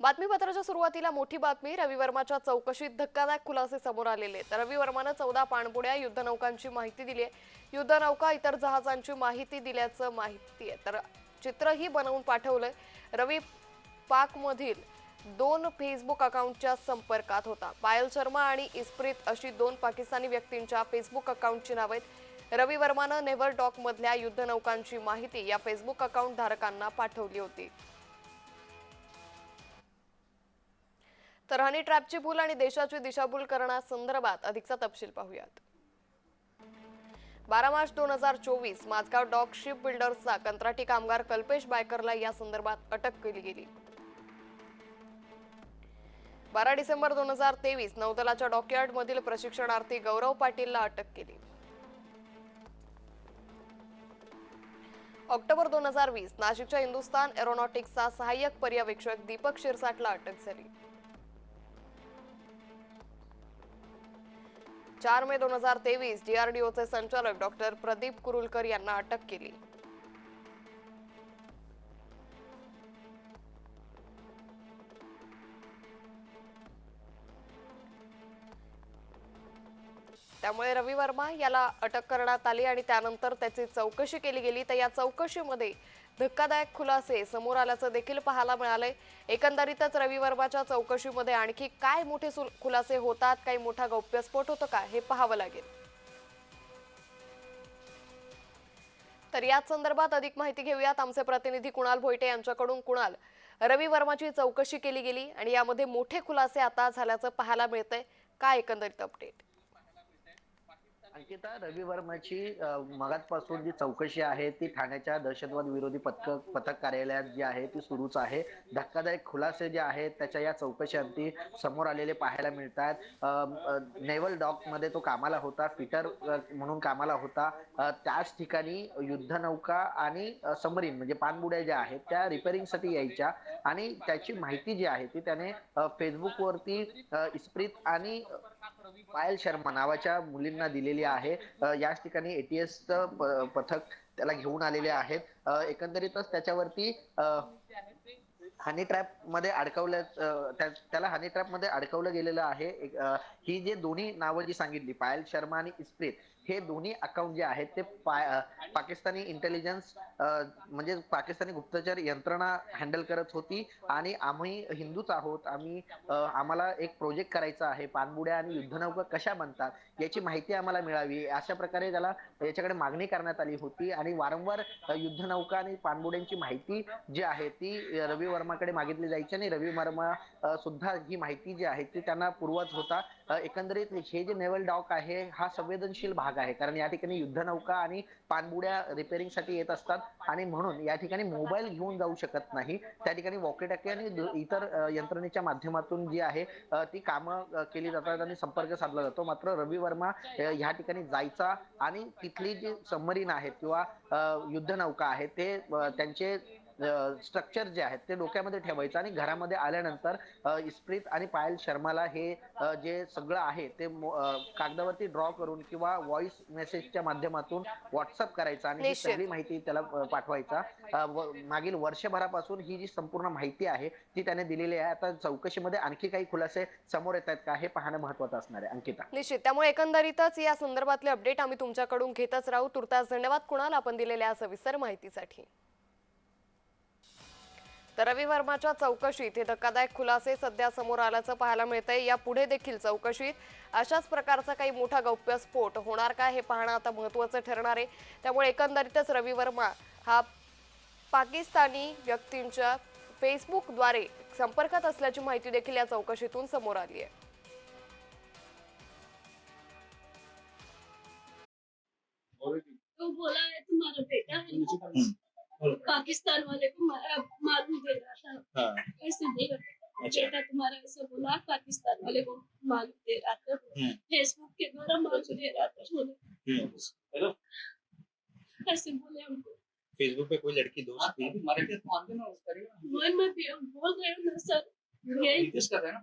बातमीपत्राच्या सुरुवातीला मोठी बातमी. रवी वर्माच्या चौकशीत धक्कादायक खुलासे समोर आलेले तर रवी वर्मानं चौदा पाणबुड्या युद्धनौकांची माहिती दिली आहे. युद्धनौका इतर जहाजांची माहिती दिल्याचं माहिती आहे. तर चित्रही बनवून पाठवलंय. रवी पाकमधील दोन फेसबुक अकाउंटच्या संपर्कात होता. पायल शर्मा आणि इस्प्रीत अशी दोन पाकिस्तानी व्यक्तींच्या फेसबुक अकाउंटची नावं आहेत. रवी वर्मानं नेव्हर डॉकमधल्या युद्धनौकांची माहिती या फेसबुक अकाउंट धारकांना पाठवली होती. तर हनी ट्रॅपची भूल आणि देशाची दिशाभूल करण्यासंदर्भात अधिकचा तपशील पाहूयात. बारा मार्च दोन हजार चोवीस माझगाव डॉक शिप बिल्डर्सचा कंत्राटी कामगार कल्पेश बायकरला या संदर्भात अटक केली गेली. बारा डिसेंबर दोन हजार तेवीस नौदलाच्या डॉकयार्ड मधील प्रशिक्षणार्थी गौरव पाटीलला अटक केली. ऑक्टोबर दोन हजार वीस नाशिकच्या हिंदुस्तान एरोनॉटिक्सचा सहाय्यक पर्यवेक्षक दीपक शिरसाटला अटक झाली. चार मे दोन हजार तेवीस डीआरडीओचे संचालक डॉक्टर प्रदीप कुरुलकर यांना अटक केली. त्यामुळे रवी वर्मा याला अटक करण्यात आली आणि त्यानंतर त्याची चौकशी केली गेली. तर या चौकशीमध्ये धक्कादायक खुलासे समोर आल्याचं देखील पाहायला मिळालंय. एकंदरीतच रवी वर्माच्या चौकशीमध्ये आणखी काय मोठे खुलासे होतात काही मोठा गौप्यस्फोट होतो का हे पाहावं लागेल. तर याच संदर्भात अधिक माहिती घेऊयात. आमचे प्रतिनिधी कुणाल भोईटे यांच्याकडून. कुणाल रवी वर्माची चौकशी केली गेली आणि यामध्ये मोठे खुलासे आता झाल्याचं पाहायला मिळतंय. काय एकंदरीत अपडेट अंकिता रवी वर्माची अ, जी चौकशी आहे ती ठाण्याच्या दहशतवाद विरोधी पथक पथक कार्यालयात जी आहे ती सुरूच आहे. धक्कादायक खुलासे जे आहेत त्याच्या या चौकशी समोर आलेले पाहायला मिळतात. नेव्हल डॉकमध्ये तो कामाला होता फिटर म्हणून कामाला होता. त्याच ठिकाणी युद्धनौका आणि समरीन म्हणजे पाणबुड्या ज्या आहेत त्या रिपेअरिंगसाठी यायच्या. आणि त्याची माहिती जी आहे ती त्याने फेसबुकवरती इस्प्रित आणि पायल शर्मा नावाच्या मुलींना दिलेली आहे. याच ठिकाणी एटीएस पथक त्याला घेऊन आलेले आहेत. एकंदरीतच त्याच्यावरती हनी ट्रॅपमध्ये अडकवल्या त्याला हनी ट्रॅपमध्ये अडकवलं गेलेलं आहे. एक, ही जे दोन्ही नावं जी सांगितली पायल शर्मा आणि इस्प्रित हे दोन्ही अकाउंट जे आहेत ते पाकिस्तानी इंटेलिजन्स म्हणजे पाकिस्तानी गुप्तचर यंत्रणा हँडल करत होती आणि आम्ही हिंदूच आहोत. आम्ही आम्हाला एक प्रोजेक्ट करायचा आहे. पाणबुड्या आणि युद्धनौका कशा बनतात याची माहिती आम्हाला मिळावी. अशा प्रकारे त्याला याच्याकडे मागणी करण्यात आली होती आणि वारंवार युद्धनौका आणि पाणबुड्यांची माहिती जी आहे ती रवी वर्माकडे मागितली जायची आणि रवी वर्मा सुद्धा ही माहिती जी आहे ती त्यांना पुरवत होता. एकंदरीत हे जे नेव्हल डॉक आहे हा संवेदनशील भाग आहे. कारण या ठिकाणी युद्धनौका आणि पाणबुड्या रिपेअरिंगसाठी येत असतात आणि म्हणून या ठिकाणी मोबाईल घेऊन जाऊ शकत नाही. त्या ठिकाणी वॉकेटॅकी आणि इतर यंत्रणेच्या माध्यमातून जी आहे ती कामं केली जातात आणि संपर्क साधला जातो. मात्र रवी वर्मा ह्या ठिकाणी जायचा आणि तिथली जी सबमरीन आहेत किंवा युद्धनौका आहे ते त्यांचे स्ट्रक्चर जे आहेत ते डोक्यामध्ये ठेवायचं आणि घरामध्ये आल्यानंतर इस्प्रीत आणि पायल शर्माला हे जे सगळं आहे ते कागदावरती ड्रॉ करून किंवा व्हॉइस मेसेजच्या माध्यमातून व्हॉट्सअप करायचा आणि ही. सगळी माहिती त्याला पाठवायचा. मागील वर्षभरापासून ही जी संपूर्ण माहिती आहे ती त्याने दिलेली आहे. आता चौकशीमध्ये आणखी काही खुलासे समोर येत आहेत का हे पाहणं महत्वाचं असणार आहे. अंकिता. निश्चित त्यामुळे एकंदरीतच या संदर्भातले अपडेट आम्ही तुमच्याकडून घेतच राहू. तुर्तास धन्यवाद. कुणाल आपण दिलेल्या सविस्तर माहितीसाठी? तर रवी वर्माच्या चौकशीत हे धक्कादायक खुलासे सध्या समोर आल्याचं पाहायला मिळतंय. या पुढे देखील चौकशीत अशाच प्रकारचा काही मोठा गौप्यस्फोट होणार का हे पाहणं आता महत्वाचं ठरणार आहे. त्यामुळे एकंदरीतच रवी वर्मा हा पाकिस्तानी व्यक्तींच्या फेसबुकद्वारे संपर्कात असल्याची माहिती देखील या चौकशीतून समोर आली आहे. तो बोला है तुम्हारा बेटा है पाकिस्तान वाले को मालूम दे रहा था हाँ, ऐसे बेटा तुम्हारा ऐसा बोला पाकिस्तान वाले को मालूम दे रहा था। फेसबुक के द्वारा मालूम दे रहा था बोले हम्म। हेलो. ऐसे बोले हमको फेसबुक पे कोई लड़की दोस्त थी? वही मैं भी- बोल रहे हूँ ना सर. यही कर रहे हैं